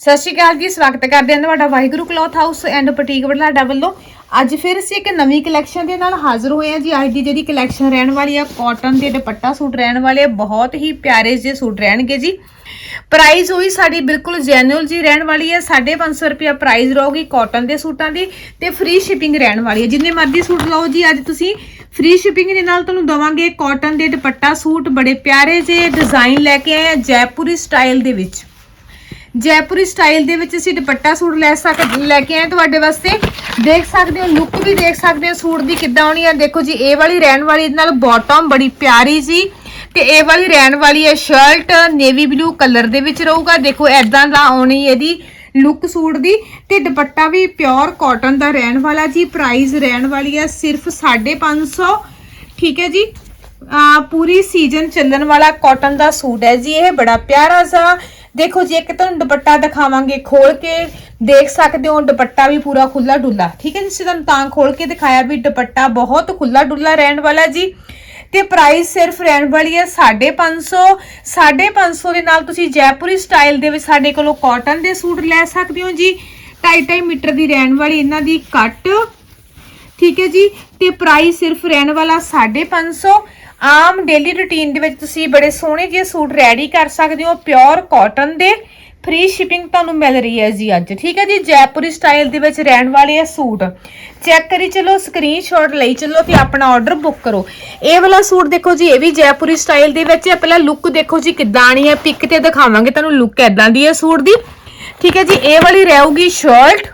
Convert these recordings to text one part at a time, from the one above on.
ਸਤਿ ਸ਼੍ਰੀ ਅਕਾਲ ਜੀ, ਸਵਾਗਤ ਕਰਦੇ ਹਾਂ ਤੁਹਾਡਾ Waheguru cloth house and boutique Barnala ਵੱਲੋਂ। ਅੱਜ ਫਿਰ ਅਸੀਂ ਇੱਕ ਨਵੀਂ ਕਲੈਕਸ਼ਨ ਦੇ ਨਾਲ ਹਾਜ਼ਰ ਹੋਏ ਹਾਂ ਜੀ। ਅੱਜ ਦੀ ਜਿਹੜੀ ਕਲੈਕਸ਼ਨ ਰਹਿਣ ਵਾਲੀ ਆ ਕਾਟਨ ਦੇ ਦੁਪੱਟਾ ਸੂਟ ਰਹਿਣ ਵਾਲੇ ਆ, ਬਹੁਤ ਹੀ ਪਿਆਰੇ ਜਿਹੇ ਸੂਟ ਰਹਿਣਗੇ ਜੀ। ਪ੍ਰਾਈਸ ਹੋਈ ਸਾਡੀ ਬਿਲਕੁਲ ਜੈਨੂਅਲ ਜੀ ਰਹਿਣ ਵਾਲੀ ਹੈ 550 ਰੁਪਿਆ ਪ੍ਰਾਈਸ ਰਹੂਗੀ ਕਾਟਨ ਦੇ ਸੂਟਾਂ ਦੀ ਤੇ ਫ੍ਰੀ ਸ਼ਿਪਿੰਗ ਰਹਿਣ ਵਾਲੀ ਹੈ ਜਿੰਨੇ ਮਰਜ਼ੀ ਸੂਟ ਲਓ ਜੀ, ਅੱਜ ਤੁਸੀਂ ਫ੍ਰੀ ਸ਼ਿਪਿੰਗ ਦੇ ਨਾਲ ਤੁਹਾਨੂੰ ਦਵਾਂਗੇ ਕਾਟਨ ਦੇ ਦੁਪੱਟਾ ਸੂਟ, ਬੜੇ ਪਿਆਰੇ ਜਿਹੇ ਡਿਜ਼ਾਈਨ ਲੈ ਕੇ ਆਏ ਆ ਜੈਪੁਰੀ ਸਟਾਈਲ ਦੇ ਵਿੱਚ। ਜੈਪੁਰੀ ਸਟਾਈਲ ਦੇ ਵਿੱਚ ਅਸੀਂ ਦੁਪੱਟਾ ਸੂਟ ਲੈ ਸਕਦੇ ਲੈ ਕੇ ਆਏ ਤੁਹਾਡੇ ਵਾਸਤੇ। ਦੇਖ ਸਕਦੇ ਹੋ ਲੁੱਕ ਵੀ ਦੇਖ ਸਕਦੇ ਹੋ, ਸੂਟ ਦੀ ਕਿੱਦਾਂ ਆਉਣੀ ਹੈ ਦੇਖੋ ਜੀ, ਇਹ ਵਾਲੀ ਰਹਿਣ ਵਾਲੀ, ਇਹਦੇ ਨਾਲ ਬਾਟਮ ਬੜੀ ਪਿਆਰੀ ਜੀ। ਤੇ ਇਹ ਵਾਲੀ ਰਹਿਣ ਵਾਲੀ ਹੈ ਸ਼ਰਟ ਨੇਵੀ ਬਲੂ ਕਲਰ ਦੇ ਵਿੱਚ ਰਹੂਗਾ। ਦੇਖੋ ਐਦਾਂ ਦਾ ਆਉਣੀ ਇਹਦੀ ਲੁੱਕ ਸੂਟ ਦੀ। ਤੇ ਦੁਪੱਟਾ ਵੀ ਪਿਓਰ ਕਾਟਨ ਦਾ ਰਹਿਣ ਵਾਲਾ ਜੀ। ਪ੍ਰਾਈਸ ਰਹਿਣ ਵਾਲੀ ਹੈ ਸਿਰਫ 550 ਠੀਕ ਹੈ ਜੀ? ਪੂਰੀ ਸੀਜ਼ਨ ਚੱਲਣ ਵਾਲਾ ਕਾਟਨ ਦਾ ਸੂਟ ਹੈ ਜੀ। ਇਹ ਬੜਾ ਪਿਆਰਾ ਸਾ ਦੇਖੋ, ਜੀ ਇੱਕ ਤੁਹਾਨੂੰ ਦੁਪੱਟਾ ਦਿਖਾਵਾਂਗੇ ਖੋਲ ਕੇ ਦੇਖ ਸਕਦੇ ਹੋ, ਦੁਪੱਟਾ ਵੀ ਪੂਰਾ ਖੁੱਲਾ ਡੁੱਲਾ ਠੀਕ ਹੈ ਜੀ, ਅਸੀਂ ਤੁਹਾਨੂੰ ਤਾਂ ਖੋਲ ਕੇ ਦਿਖਾਇਆ ਵੀ ਦੁਪੱਟਾ ਬਹੁਤ ਖੁੱਲਾ ਡੁੱਲਾ ਰਹਿਣ ਵਾਲਾ ਜੀ। ਤੇ ਪ੍ਰਾਈਸ ਸਿਰਫ ਰਹਿਣ ਵਾਲੀ ਹੈ 550 550 ਦੇ ਨਾਲ ਤੁਸੀਂ ਜੈਪੁਰੀ ਸਟਾਈਲ ਦੇ ਵਿੱਚ ਸਾਡੇ ਕੋਲੋਂ ਕਾਟਨ ਦੇ ਸੂਟ ਲੈ ਸਕਦੇ ਹੋ ਜੀ। 2.5 ਮੀਟਰ ਦੀ ਰਹਿਣ ਵਾਲੀ ਇਹਨਾਂ ਦੀ ਕੱਟ। ਠੀਕ ਹੈ ਜੀ, ਤੇ ਪ੍ਰਾਈਸ ਸਿਰਫ ਰਹਿਣ ਵਾਲਾ 550 ਆਮ ਡੇਲੀ ਰੁਟੀਨ ਦੇ ਵਿੱਚ ਤੁਸੀਂ ਬੜੇ ਸੋਹਣੇ ਜਿਹੇ ਸੂਟ ਰੈਡੀ ਕਰ ਸਕਦੇ ਹੋ ਪਿਓਰ ਕਾਟਨ ਦੇ। ਫ੍ਰੀ ਸ਼ਿਪਿੰਗ ਤੁਹਾਨੂੰ ਮਿਲ ਰਹੀ ਹੈ ਜੀ ਅੱਜ, ਠੀਕ ਹੈ ਜੀ? ਜੈਪੁਰੀ ਸਟਾਈਲ ਦੇ ਵਿੱਚ ਰਹਿਣ ਵਾਲੇ ਆ ਸੂਟ। ਚੈੱਕ ਕਰੀ ਚਲੋ ਸਕਰੀਨਸ਼ਾਟ ਲਈ ਚਲੋ ਤੇ ਆਪਣਾ ਆਰਡਰ ਬੁੱਕ ਕਰੋ। ਇਹ ਵਾਲਾ ਸੂਟ ਦੇਖੋ ਜੀ, ਇਹ ਵੀ ਜੈਪੁਰੀ ਸਟਾਈਲ ਦੇ ਵਿੱਚ ਹੈ। ਪਹਿਲਾਂ ਲੁੱਕ ਦੇਖੋ ਜੀ ਕਿੱਦਾਂ ਆਣੀ ਹੈ ਪਿਕ ਤੇ ਦਿਖਾਵਾਂਗੇ ਤੁਹਾਨੂੰ ਲੁੱਕ ਐਦਾਂ ਦੀ ਹੈ ਸੂਟ ਦੀ। ਠੀਕ ਹੈ ਜੀ, ਇਹ ਵਾਲੀ ਰਹੂਗੀ ਸ਼ਰਟ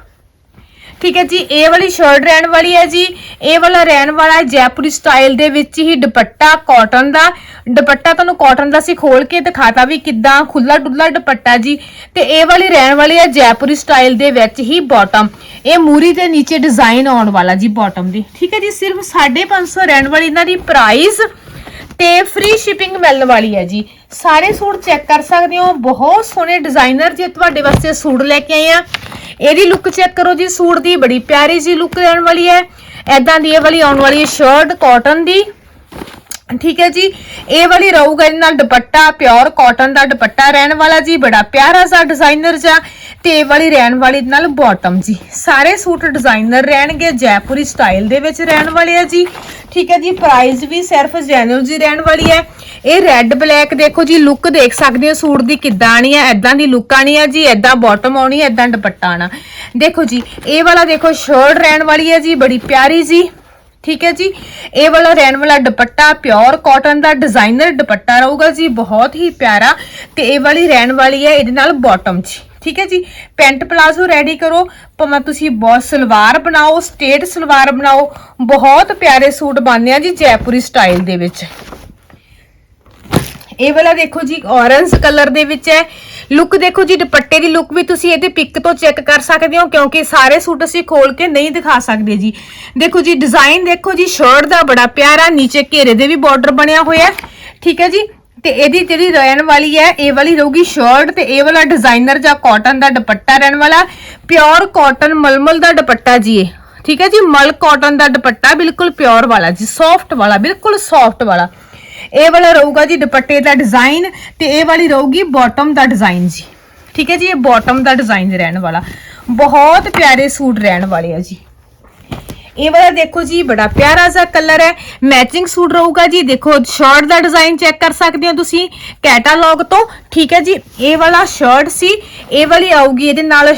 ਠੀਕ ਹੈ ਜੀ, ਇਹ ਵਾਲੀ ਸ਼ਰਟ ਰਹਿਣ ਵਾਲੀ ਹੈ ਜੀ। ਇਹ ਵਾਲਾ ਰਹਿਣ ਵਾਲਾ ਹੈ ਜੈਪੁਰੀ ਸਟਾਈਲ ਦੇ ਵਿੱਚ ਹੀ ਦੁਪੱਟਾ ਕਾਟਨ ਦਾ। ਦੁਪੱਟਾ ਤੁਹਾਨੂੰ ਕਾਟਨ ਦਾ ਸੀ ਖੋਲ ਕੇ ਦਿਖਾਤਾ ਵੀ ਕਿੱਦਾਂ ਖੁੱਲਾ ਡੁੱਲਾ ਦੁਪੱਟਾ ਜੀ। ਤੇ ਇਹ ਵਾਲੀ ਰਹਿਣ ਵਾਲੀ ਹੈ ਜੈਪੁਰੀ ਸਟਾਈਲ ਦੇ ਵਿੱਚ ਹੀ ਬਾਟਮ ਇਹ ਮੂਰੀ ਦੇ ਨੀਚੇ ਡਿਜ਼ਾਈਨ ਆਉਣ ਵਾਲਾ ਜੀ ਬਾਟਮ ਦੀ। ਠੀਕ ਹੈ ਜੀ, ਸਿਰਫ 550 ਰਹਿਣ ਵਾਲੀ ਇਹਨਾਂ ਦੀ ਪ੍ਰਾਈਸ ਤੇ ਫ੍ਰੀ ਸ਼ਿਪਿੰਗ ਮਿਲਣ ਵਾਲੀ ਹੈ ਜੀ। ਸਾਰੇ ਸੂਟ ਚੈੱਕ ਕਰ ਸਕਦੇ ਹੋ। ਬਹੁਤ ਸੋਹਣੇ ਡਿਜ਼ਾਈਨਰ ਜੇ ਤੁਹਾਡੇ ਵਾਸਤੇ ਸੂਟ ਲੈ ਕੇ ਆਏ ਆ। ਇਹਦੀ ਲੁੱਕ ਚੈੱਕ ਕਰੋ ਜੀ, ਸੂਟ ਦੀ ਬੜੀ ਪਿਆਰੀ ਜੀ ਲੁੱਕ ਰਹਿਣ ਵਾਲੀ ਹੈ। ਐਦਾਂ ਦੀ ਇਹ ਵਾਲੀ ਆਉਣ ਵਾਲੀ ਹੈ ਸ਼ਰਟ ਕਾਟਨ ਦੀ। ਠੀਕ ਹੈ ਜੀ, ਇਹ ਵਾਲੀ ਰਹੂਗਾ ਇਹਦੇ ਨਾਲ ਦੁਪੱਟਾ ਪਿਓਰ ਕਾਟਨ ਦਾ ਦੁਪੱਟਾ ਰਹਿਣ ਵਾਲਾ ਜੀ, ਬੜਾ ਪਿਆਰਾ ਸਾ ਡਿਜ਼ਾਈਨਰ ਜਾ ਤੇ ਇਹ ਵਾਲੀ ਰਹਿਣ ਵਾਲੀ ਨਾਲ ਬਾਟਮ ਜੀ। ਸਾਰੇ ਸੂਟ ਡਿਜ਼ਾਈਨਰ ਰਹਿਣਗੇ, ਜੈਪੁਰੀ ਸਟਾਈਲ ਦੇ ਵਿੱਚ ਰਹਿਣ ਵਾਲੇ ਆ ਜੀ। ਠੀਕ ਹੈ ਜੀ ਪ੍ਰਾਈਸ ਵੀ ਸਿਰਫ ਜੈਨੂਅਲ ਜੀ ਰਹਿਣ ਵਾਲੀ ਹੈ। ਇਹ ਰੈੱਡ ਬਲੈਕ ਦੇਖੋ ਜੀ ਲੁੱਕ ਦੇਖ ਸਕਦੇ ਹੋ, ਸੂਟ ਦੀ ਕਿੱਦਾਂ ਆਣੀ ਹੈ ਐਦਾਂ ਦੀ ਲੁੱਕ ਆਣੀ ਹੈ ਜੀ ਐਦਾਂ ਬਾਟਮ ਆਉਣੀ ਹੈ ਐਦਾਂ ਦੁਪੱਟਾ ਆਣਾ ਦੇਖੋ ਜੀ, ਇਹ ਵਾਲਾ ਦੇਖੋ ਸ਼ਰਟ ਰਹਿਣ ਵਾਲੀ ਹੈ ਜੀ, ਬੜੀ ਪਿਆਰੀ ਜੀ। ਠੀਕ ਹੈ ਜੀ। ਇਹ ਵਾਲਾ ਰਹਿਣ ਵਾਲਾ ਦੁਪੱਟਾ ਪਿਓਰ ਕਾਟਨ ਦਾ ਡਿਜ਼ਾਈਨਰ ਦੁਪੱਟਾ ਰਹੂਗਾ ਜੀ, ਬਹੁਤ ਹੀ ਪਿਆਰਾ। ਤੇ ਇਹ ਵਾਲੀ ਰਹਿਣ ਵਾਲੀ ਹੈ, ਇਹਦੇ ਨਾਲ ਬਾਟਮ ਜੀ। ਠੀਕ ਹੈ ਜੀ। ਪੈਂਟ ਪਲਾਜ਼ੋ ਰੈਡੀ ਕਰੋ। ਭਾਵੇਂ ਤੁਸੀਂ ਬਹੁਤ ਸਲਵਾਰ ਬਣਾਓ, ਸਟੇਟ ਸਲਵਾਰ ਬਣਾਓ, ਬਹੁਤ ਪਿਆਰੇ ਸੂਟ ਬਣਦੇ ਆ ਜੀ ਜੈਪੁਰੀ ਸਟਾਈਲ ਦੇ ਵਿੱਚ। ਇਹ ਵਾਲਾ ਦੇਖੋ ਜੀ ਔਰੰਜ ਕਲਰ ਦੇ ਵਿੱਚ ਹੈ। ਲੁੱਕ ਦੇਖੋ ਜੀ, ਦੁਪੱਟੇ ਦੀ ਲੁੱਕ ਵੀ ਤੁਸੀਂ ਇਹਦੇ ਪਿਕ ਤੋਂ ਚੈੱਕ ਕਰ ਸਕਦੇ ਹੋ, ਕਿਉਂਕਿ ਸਾਰੇ ਸੂਟ ਅਸੀਂ ਖੋਲ ਕੇ ਨਹੀਂ ਦਿਖਾ ਸਕਦੇ ਜੀ। ਦੇਖੋ ਜੀ ਡਿਜ਼ਾਈਨ ਦੇਖੋ ਜੀ ਸ਼ਰਟ ਦਾ ਬੜਾ ਪਿਆਰਾ, ਨੀਚੇ ਘੇਰੇ ਦੇ ਵੀ ਬਾਰਡਰ ਬਣਿਆ ਹੋਇਆ ਠੀਕ ਹੈ ਜੀ? ਤੇ ਇਹਦੀ ਜਿਹੜੀ ਰਹਿਣ ਵਾਲੀ ਹੈ, ਇਹ ਵਾਲੀ ਰਹੂਗੀ ਸ਼ਰਟ ਤੇ ਇਹ ਵਾਲਾ ਡਿਜ਼ਾਈਨਰ ਜਾਂ ਕਾਟਨ ਦਾ ਦੁਪੱਟਾ ਰਹਿਣ ਵਾਲਾ। ਪਿਓਰ ਕਾਟਨ ਮਲਮਲ ਦਾ ਦੁਪੱਟਾ ਜੀ ਇਹ। ਠੀਕ ਹੈ ਜੀ? ਮਲ ਕਾਟਨ ਦਾ ਦੁਪੱਟਾ ਬਿਲਕੁਲ ਪਿਓਰ ਵਾਲਾ ਜੀ ਸੌਫਟ ਵਾਲਾ, ਬਿਲਕੁਲ ਸੌਫਟ ਵਾਲਾ। ਇਹ ਵਾਲਾ ਰਹੂਗਾ ਜੀ ਦੁਪੱਟੇ ਦਾ ਡਿਜ਼ਾਈਨ ਤੇ ਇਹ ਵਾਲੀ ਰਹੂਗੀ ਬਾਟਮ ਦਾ ਡਿਜ਼ਾਈਨ ਜੀ। ਠੀਕ ਹੈ ਜੀ, ਇਹ ਬਾਟਮ ਦਾ ਡਿਜ਼ਾਈਨ ਰਹਿਣ ਵਾਲਾ। ਬਹੁਤ ਪਿਆਰੇ ਸੂਟ ਰਹਿਣ ਵਾਲੇ ਆ ਜੀ। ਇਹ ਵਾਲਾ ਦੇਖੋ ਜੀ, ਬੜਾ ਪਿਆਰਾ ਜਿਹਾ ਕਲਰ ਹੈ। ਮੈਚਿੰਗ ਸੂਟ ਰਹੂਗਾ ਜੀ। ਦੇਖੋ ਸ਼ਰਟ ਦਾ ਡਿਜ਼ਾਈਨ ਚੈੱਕ ਕਰ ਸਕਦੇ ਹੋ ਤੁਸੀਂ ਕੈਟਾਲੌਗ ਤੋਂ। ਠੀਕ ਹੈ ਜੀ, ਇਹ ਵਾਲਾ ਸ਼ਰਟ ਸੀ। ਇਹ ਵਾਲੀ ਆਊਗੀ ਇਹਦੇ ਨਾਲ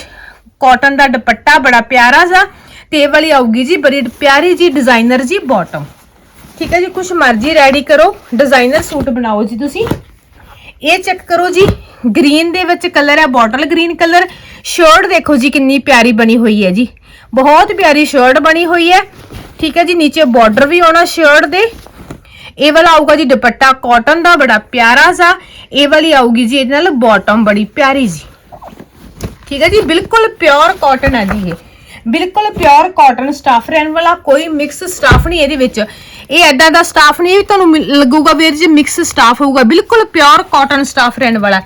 ਕਾਟਨ ਦਾ ਦੁਪੱਟਾ ਬੜਾ ਪਿਆਰਾ ਜਿਹਾ। ਤੇ ਇਹ ਵਾਲੀ ਆਊਗੀ ਜੀ, ਬੜੀ ਪਿਆਰੀ ਜੀ ਡਿਜ਼ਾਈਨਰ ਜੀ ਬਾਟਮ ਠੀਕ ਹੈ ਜੀ, ਕੁਛ ਮਰਜ਼ੀ ਰੈਡੀ ਕਰੋ ਡਿਜ਼ਾਈਨਰ ਸੂਟ ਬਣਾਓ ਜੀ ਤੁਸੀਂ। ਇਹ ਚੈੱਕ ਕਰੋ ਜੀ ਗ੍ਰੀਨ ਦੇ ਵਿੱਚ ਕਲਰ ਹੈ ਬੋਟਲ ਗ੍ਰੀਨ ਕਲਰ ਸ਼ਰਟ ਦੇਖੋ ਜੀ, ਕਿੰਨੀ ਪਿਆਰੀ ਬਣੀ ਹੋਈ ਹੈ ਜੀ। ਬਹੁਤ ਪਿਆਰੀ ਸ਼ਰਟ ਬਣੀ ਹੋਈ ਹੈ। ਠੀਕ ਹੈ ਜੀ, ਨੀਚੇ ਬਾਰਡਰ ਵੀ ਆਉਣਾ ਸ਼ਰਟ ਦੇ। ਇਹ ਵਾਲਾ ਆਊਗਾ ਜੀ, ਦੁਪੱਟਾ ਕਾਟਨ ਦਾ, ਬੜਾ ਪਿਆਰਾ ਸਾ ਇਹ ਵਾਲੀ ਆਊਗੀ ਜੀ, ਇਹਦੇ ਨਾਲ ਬਾਟਮ ਬੜੀ ਪਿਆਰੀ ਜੀ। ਠੀਕ ਹੈ ਜੀ, ਬਿਲਕੁਲ ਪਿਓਰ ਕਾਟਨ ਹੈ ਜੀ ਇਹ। ਬਿਲਕੁਲ ਪਿਓਰ ਕਾਟਨ ਸਟਾਫ ਰਹਿਣ ਵਾਲਾ, ਕੋਈ ਮਿਕਸ ਸਟਾਫ ਨਹੀਂ ਇਹਦੇ ਵਿੱਚ। ਇਹ ਐਦਾਂ ਦਾ ਸਟਾਫ ਨਹੀਂ ਇਹ ਵੀ ਤੁਹਾਨੂੰ ਮਿਲ- ਲੱਗੂਗਾ ਵੀ ਇਹਦੇ 'ਚ ਮਿਕਸ ਸਟਾਫ ਹੋਊਗਾ। ਬਿਲਕੁਲ ਪਿਓਰ ਕਾਟਨ ਸਟਾਫ ਰਹਿਣ ਵਾਲਾ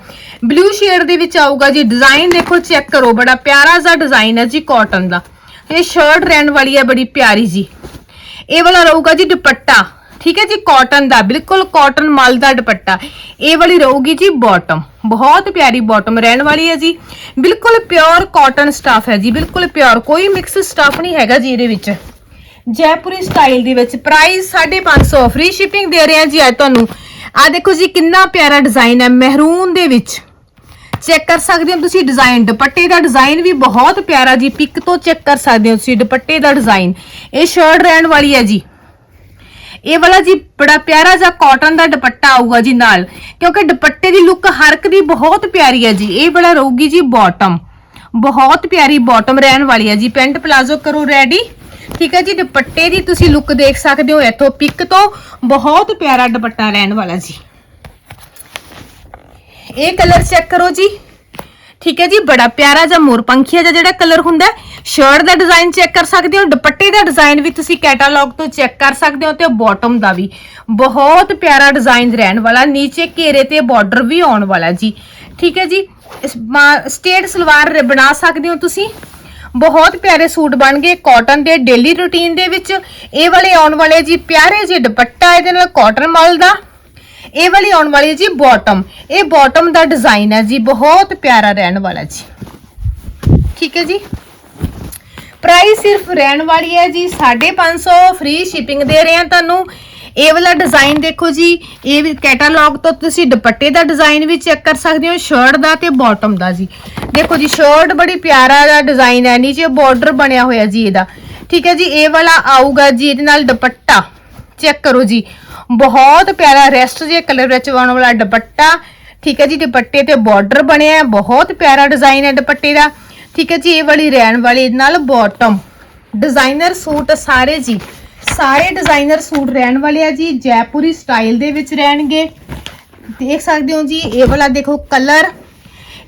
ਬਲੂ ਸ਼ੇਡ ਦੇ ਵਿੱਚ ਆਊਗਾ ਜੀ ਡਿਜ਼ਾਈਨ ਦੇਖੋ ਚੈੱਕ ਕਰੋ, ਬੜਾ ਪਿਆਰਾ ਜਿਹਾ ਡਿਜ਼ਾਈਨ ਹੈ ਜੀ ਕਾਟਨ ਦਾ। ਇਹ ਸ਼ਰਟ ਰਹਿਣ ਵਾਲੀ ਹੈ, ਬੜੀ ਪਿਆਰੀ ਜੀ। ਇਹ ਵਾਲਾ ਰਹੂਗਾ ਜੀ ਦੁਪੱਟਾ। ਠੀਕ ਹੈ ਜੀ ਕਾਟਨ ਦਾ, ਬਿਲਕੁਲ ਕਾਟਨ ਮਲ ਦਾ ਦੁਪੱਟਾ। ਇਹ ਵਾਲੀ ਰਹੂਗੀ ਜੀ ਬਾਟਮ ਬਹੁਤ ਪਿਆਰੀ ਬਾਟਮ ਰਹਿਣ ਵਾਲੀ ਹੈ ਜੀ। ਬਿਲਕੁਲ ਪਿਓਰ ਕਾਟਨ ਸਟਾਫ ਹੈ ਜੀ, ਬਿਲਕੁਲ ਪਿਓਰ ਕੋਈ ਮਿਕਸ ਸਟਾਫ ਨਹੀਂ ਹੈਗਾ ਜੀ ਇਹਦੇ ਵਿੱਚ। ਜੈਪੁਰੀ ਸਟਾਈਲ ਦੇ ਵਿੱਚ ਪ੍ਰਾਈਸ 550 ਫ੍ਰੀ ਸ਼ਿਪਿੰਗ ਦੇ ਰਹੇ ਹਾਂ ਜੀ ਅੱਜ ਤੁਹਾਨੂੰ। ਆ ਦੇਖੋ ਜੀ ਕਿੰਨਾ ਪਿਆਰਾ ਡਿਜ਼ਾਈਨ ਹੈ ਮਹਿਰੂਨ ਦੇ ਵਿੱਚ। ਚੈੱਕ ਕਰ ਸਕਦੇ ਹੋ ਤੁਸੀਂ ਡਿਜ਼ਾਈਨ ਦੁਪੱਟੇ ਦਾ ਡਿਜ਼ਾਈਨ ਵੀ ਬਹੁਤ ਪਿਆਰਾ ਜੀ। ਪਿਕ ਤੋਂ ਚੈੱਕ ਕਰ ਸਕਦੇ ਹੋ ਤੁਸੀਂ ਦੁਪੱਟੇ ਦਾ ਡਿਜ਼ਾਈਨ ਇਹ ਸ਼ਰਟ ਰਹਿਣ ਵਾਲੀ ਹੈ ਜੀ। ਇਹ ਵਾਲਾ ਜੀ ਬੜਾ ਪਿਆਰਾ ਜਿਹਾ ਕਾਟਨ ਦਾ ਦੁਪੱਟਾ ਆਊਗਾ ਜੀ ਨਾਲ। ਕਿਉਂਕਿ ਦੁਪੱਟੇ ਦੀ ਲੁੱਕ ਹਰ ਇੱਕ ਦੀ ਬਹੁਤ ਪਿਆਰੀ ਹੈ ਜੀ। ਇਹ ਵਾਲਾ ਰਹੂਗੀ ਜੀ ਬਾਟਮ ਬਹੁਤ ਪਿਆਰੀ ਬਾਟਮ ਰਹਿਣ ਵਾਲੀ ਹੈ ਜੀ। ਪੈਂਟ ਪਲਾਜ਼ੋ ਕਰੋ ਰੈਡੀ ਠੀਕ ਹੈ ਜੀ, ਦੁਪੱਟੇ ਦੀ ਤੁਸੀਂ ਲੁੱਕ ਦੇਖ ਸਕਦੇ ਹੋ, ਇੱਥੋਂ ਪਿਕ ਤੋਂ ਬਹੁਤ ਪਿਆਰਾ ਦੁਪੱਟਾ ਰਹਿਣ ਵਾਲਾ ਜੀ। ਇਹ ਕਲਰ ਚੈੱਕ ਕਰੋ ਜੀ। ਠੀਕ ਹੈ ਜੀ, ਬੜਾ ਪਿਆਰਾ ਜਿਹਾ ਮੋਰ ਪੰਖੀਆ ਜਿਹਾ ਜਿਹੜਾ ਕਲਰ ਹੁੰਦਾ ਸ਼ਰਟ ਦਾ ਡਿਜ਼ਾਈਨ ਚੈੱਕ ਕਰ ਸਕਦੇ ਹੋ, ਦੁਪੱਟੇ ਦਾ ਡਿਜ਼ਾਈਨ ਵੀ ਤੁਸੀਂ ਕੈਟਾਲੌਗ ਤੋਂ ਚੈੱਕ ਕਰ ਸਕਦੇ ਹੋ ਤੇ ਬਾਟਮ ਦਾ ਵੀ। ਬਹੁਤ ਪਿਆਰਾ ਡਿਜ਼ਾਈਨ ਰਹਿਣ ਵਾਲਾ, ਨੀਚੇ ਘੇਰੇ ਤੇ ਬਾਰਡਰ ਵੀ ਆਉਣ ਵਾਲਾ ਜੀ। ਠੀਕ ਹੈ ਜੀ ਸਟੇਟ ਸਲਵਾਰ ਬਣਾ ਸਕਦੇ ਹੋ ਤੁਸੀਂ। ਬਹੁਤ ਪਿਆਰੇ ਸੂਟ ਬਣ ਗਏ ਕਾਟਨ ਦੇ ਡੇਲੀ ਰੁਟੀਨ ਦੇ ਵਿੱਚ। ਇਹ ਵਾਲੇ ਆਉਣ ਵਾਲੇ ਜੀ ਪਿਆਰੇ ਜਿਹੇ ਦੁਪੱਟਾ ਇਹਦੇ ਨਾਲ ਕਾਟਨ ਮਲ ਦਾ। ਇਹ ਵਾਲੀ ਆਉਣ ਵਾਲੀ ਜੀ ਬਾਟਮ ਇਹ ਬਾਟਮ ਦਾ ਡਿਜ਼ਾਈਨ ਹੈ ਜੀ, ਬਹੁਤ ਪਿਆਰਾ ਰਹਿਣ ਵਾਲਾ ਜੀ। ਠੀਕ ਹੈ ਜੀ? ਪ੍ਰਾਈਸ ਸਿਰਫ ਰਹਿਣ ਵਾਲੀ ਹੈ ਜੀ 550 ਫ੍ਰੀ ਸ਼ਿਪਿੰਗ ਦੇ ਰਹੇ ਹਾਂ ਤੁਹਾਨੂੰ। ਇਹ ਵਾਲਾ ਡਿਜ਼ਾਈਨ ਦੇਖੋ ਜੀ, ਇਹ ਵੀ ਕੈਟਾਲੌਗ ਤੋਂ ਤੁਸੀਂ ਦੁਪੱਟੇ ਦਾ ਡਿਜ਼ਾਈਨ ਵੀ ਚੈੱਕ ਕਰ ਸਕਦੇ ਹੋ ਸ਼ਰਟ ਦਾ ਤੇ ਬਾਟਮ ਦਾ ਜੀ। ਦੇਖੋ ਜੀ ਸ਼ਰਟ ਬੜੀ ਪਿਆਰਾ ਦਾ ਡਿਜ਼ਾਈਨ ਹੈ ਨੀਚੇ ਬਾਰਡਰ ਬਣਿਆ ਹੋਇਆ ਜੀ ਇਹਦਾ। ਠੀਕ ਹੈ ਜੀ, ਇਹ ਵਾਲਾ ਆਊਗਾ ਜੀ ਇਹਦੇ ਨਾਲ ਦੁਪੱਟਾ। ਚੈੱਕ ਕਰੋ ਜੀ, ਬਹੁਤ ਪਿਆਰਾ ਰੈਸਟ ਜੇ ਕਲਰ ਵਿੱਚ ਆਉਣ ਵਾਲਾ ਦੁਪੱਟਾ। ਠੀਕ ਹੈ ਜੀ, ਦੁਪੱਟੇ ਤੇ ਬਾਰਡਰ ਬਣਿਆ ਹੈ, ਬਹੁਤ ਪਿਆਰਾ ਡਿਜ਼ਾਈਨ ਹੈ ਦੁਪੱਟੇ ਦਾ। ਠੀਕ ਹੈ ਜੀ, ਇਹ ਵਾਲੀ ਰਹਿਣ ਵਾਲੀ ਇਹਦੇ ਨਾਲ ਬਾਟਮ ਡਿਜ਼ਾਈਨਰ ਸੂਟ ਸਾਰੇ ਜੀ। ਸਾਰੇ ਡਿਜ਼ਾਈਨਰ ਸੂਟ ਰਹਿਣ ਵਾਲੇ ਆ ਜੀ, ਜੈਪੁਰੀ ਸਟਾਈਲ ਦੇ ਵਿੱਚ ਰਹਿਣਗੇ। ਦੇਖ ਸਕਦੇ ਹੋ ਜੀ, ਇਹ ਵਾਲਾ ਦੇਖੋ ਕਲਰ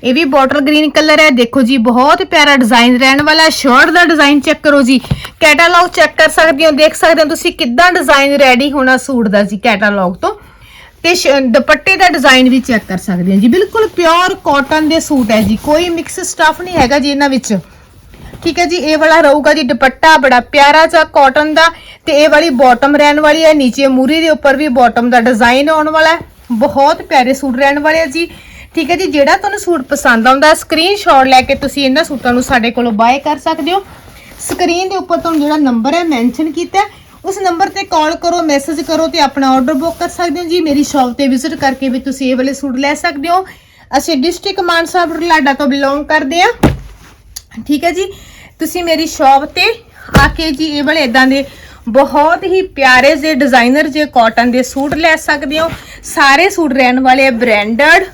ਇਹ ਵੀ ਬੋਟਲ ਗ੍ਰੀਨ ਕਲਰ ਹੈ। ਦੇਖੋ ਜੀ, ਬਹੁਤ ਪਿਆਰਾ ਡਿਜ਼ਾਈਨ ਰਹਿਣ ਵਾਲਾ। ਸ਼ਰਟ ਦਾ ਡਿਜ਼ਾਈਨ ਚੈੱਕ ਕਰੋ ਜੀ। ਕੈਟਾਲੌਗ ਚੈੱਕ ਕਰ ਸਕਦੇ ਹੋ, ਦੇਖ ਸਕਦੇ ਹੋ ਤੁਸੀਂ ਕਿੱਦਾਂ ਡਿਜ਼ਾਈਨ ਰੈਡੀ ਹੋਣਾ ਸੂਟ ਦਾ ਜੀ ਕੈਟਾਲੌਗ ਤੋਂ। ਤੇ ਸ਼- ਦੁਪੱਟੇ ਦਾ ਡਿਜ਼ਾਈਨ ਵੀ ਚੈੱਕ ਕਰ ਸਕਦੇ ਹੋ ਜੀ। ਬਿਲਕੁਲ ਪਿਓਰ ਕਾਟਨ ਦੇ ਸੂਟ ਹੈ ਜੀ। ਕੋਈ ਮਿਕਸ ਸਟਫ ਨਹੀਂ ਹੈਗਾ ਜੀ ਇਹਨਾਂ ਵਿੱਚ। ਠੀਕ ਹੈ ਜੀ, ਇਹ ਵਾਲਾ ਰਹੂਗਾ ਜੀ ਦੁਪੱਟਾ ਬੜਾ ਪਿਆਰਾ ਜਿਹਾ ਕਾਟਨ ਦਾ। ਤੇ ਇਹ ਵਾਲੀ ਬਾਟਮ ਰਹਿਣ ਵਾਲੀ ਹੈ। ਨੀਚੇ ਮੂਰੀ ਦੇ ਉੱਪਰ ਵੀ ਬਾਟਮ ਦਾ ਡਿਜ਼ਾਈਨ ਆਉਣ ਵਾਲਾ ਹੈ। ਬਹੁਤ ਪਿਆਰੇ ਸੂਟ ਰਹਿਣ ਵਾਲੇ ਆ ਜੀ। ਠੀਕ ਹੈ ਜੀ, ਜਿਹੜਾ ਤੁਹਾਨੂੰ ਸੂਟ ਪਸੰਦ ਆਉਂਦਾ ਸਕਰੀਨਸ਼ਾਟ ਲੈ ਕੇ ਤੁਸੀਂ ਇਹਨਾਂ ਸੂਟਾਂ ਨੂੰ ਸਾਡੇ ਕੋਲੋਂ ਬਾਏ ਕਰ ਸਕਦੇ ਹੋ। ਸਕਰੀਨ ਦੇ ਉੱਪਰ ਤੁਹਾਨੂੰ ਜਿਹੜਾ ਨੰਬਰ ਹੈ ਮੈਂਸ਼ਨ ਕੀਤਾ ਉਸ ਨੰਬਰ ਤੇ ਕਾਲ ਕਰੋ ਮੈਸੇਜ ਕਰੋ ਤੇ ਆਪਣਾ ਆਰਡਰ ਬੁੱਕ ਕਰ ਸਕਦੇ ਹੋ ਜੀ। ਮੇਰੀ ਸ਼ਾਪ ਤੇ ਵਿਜ਼ਿਟ ਕਰਕੇ ਵੀ ਤੁਸੀਂ ਇਹ ਵਾਲੇ ਸੂਟ ਲੈ ਸਕਦੇ ਹੋ। ਅਸੀਂ ਡਿਸਟ੍ਰਿਕਟ ਮਾਨਸਾ ਬਰਲਾਡਾ ਤੋਂ ਬਿਲੋਂਗ ਕਰਦੇ ਆ ਠੀਕ ਹੈ ਜੀ, ਤੁਸੀਂ ਮੇਰੀ ਸ਼ਾਪ ਤੇ ਆ ਕੇ ਜੀ ਇਹ ਵਾਲੇ ਇਦਾਂ ਦੇ ਬਹੁਤ ਹੀ ਪਿਆਰੇ ਜਿਹੇ ਡਿਜ਼ਾਈਨਰ ਜੇ ਕਾਟਨ ਦੇ ਸੂਟ ਲੈ ਸਕਦੇ ਹੋ। ਸਾਰੇ ਸੂਟ ਰਹਿਣ ਵਾਲੇ ਬ੍ਰਾਂਡਡ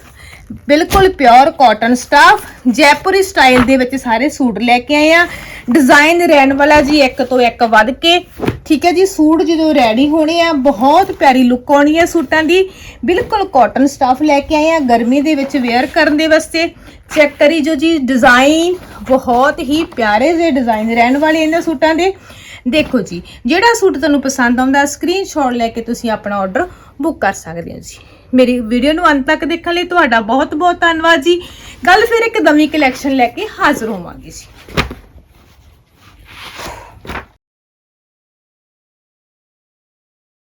ਬਿਲਕੁਲ pure cotton stuff Jaipuri style ਦੇ ਵਿੱਚ ਸਾਰੇ ਸੂਟ ਲੈ ਕੇ ਆਏ ਆ। ਡਿਜ਼ਾਈਨ ਰਹਿਣ ਵਾਲਾ ਜੀ ਇੱਕ ਤੋਂ ਇੱਕ ਵੱਧ ਕੇ। ਠੀਕ ਹੈ ਜੀ, ਸੂਟ ਜਦੋਂ ਰੈਡੀ ਹੋਣੇ ਆ, ਬਹੁਤ ਪਿਆਰੀ ਲੁੱਕ ਆਉਣੀ ਹੈ ਸੂਟਾਂ ਦੀ। ਬਿਲਕੁਲ ਕਾਟਨ ਸਟਾਫ ਲੈ ਕੇ ਆਏ ਆ, ਗਰਮੀ ਦੇ ਵਿੱਚ ਵੇਅਰ ਕਰਨ ਦੇ ਵਾਸਤੇ। ਚੈੱਕ ਕਰੀ ਜੋ ਜੀ ਡਿਜ਼ਾਈਨ ਬਹੁਤ ਹੀ ਪਿਆਰੇ ਜਿਹੇ ਡਿਜ਼ਾਈਨ ਰਹਿਣ ਵਾਲੇ ਇਹਨਾਂ ਸੂਟਾਂ ਦੇ। ਦੇਖੋ ਜੀ, ਜਿਹੜਾ ਸੂਟ ਤੁਹਾਨੂੰ ਪਸੰਦ ਆਉਂਦਾ ਸਕਰੀਨਸ਼ਾਟ ਲੈ ਕੇ ਤੁਸੀਂ ਆਪਣਾ ਆਰਡਰ ਬੁੱਕ ਕਰ ਸਕਦੇ ਹੋ ਜੀ। ਮੇਰੀ ਵੀਡੀਓ ਨੂੰ ਅੰਤ ਤੱਕ ਦੇਖਣ ਲਈ ਤੁਹਾਡਾ ਬਹੁਤ ਬਹੁਤ ਧੰਨਵਾਦ ਜੀ। ਗੱਲ ਫਿਰ ਇੱਕ ਨਵੀਂ ਕਲੈਕਸ਼ਨ ਲੈ ਕੇ ਹਾਜ਼ਰ ਹੋਵਾਂਗੇ ਜੀ।